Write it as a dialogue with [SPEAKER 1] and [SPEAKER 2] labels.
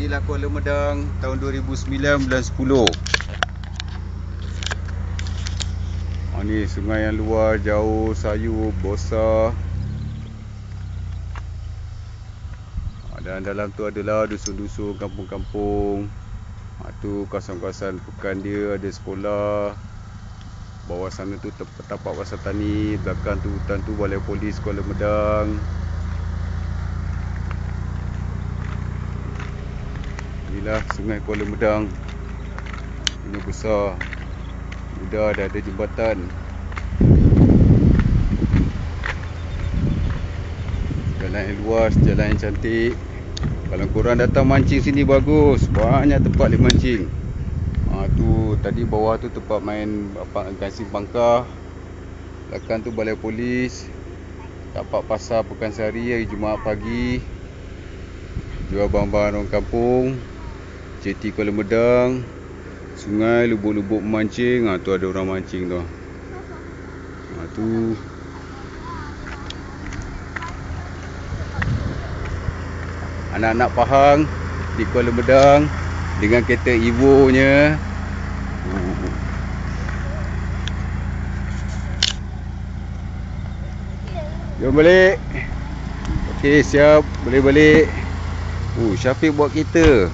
[SPEAKER 1] Inilah Kuala Medang tahun 2009 bulan 10. Ha, ni sungai yang luar jauh sayur besar. Ha, dan dalam tu adalah dusun-dusun kampung-kampung. Ha, tu kawasan-kawasan pekan dia ada sekolah. Bawah sana tu tapak pasar tani, belakang tu hutan tu balai polis Kuala Medang. Inilah sungai Kuala Medang. Ini besar. Mudah dah ada jembatan. Jalan yang luas, jalan yang cantik. Kalau korang datang mancing sini bagus. Banyak tempat boleh mancing. Ha, tu Tadi bawah tu tempat main apa, Gasing pangkah Belakang tu balai polis. Tapak pasar pekan sehari hari Jumaat pagi. Jual bahan-bahan orang kampung Jeti Kuala Medang Sungai lubuk-lubuk memancing ha, tu ada orang mancing tu. Ha, tu. Anak-anak Pahang di Kuala Medang dengan kereta Evo nya Jom balik. Okey siap. Boleh balik. Oh Syafiq buat kereta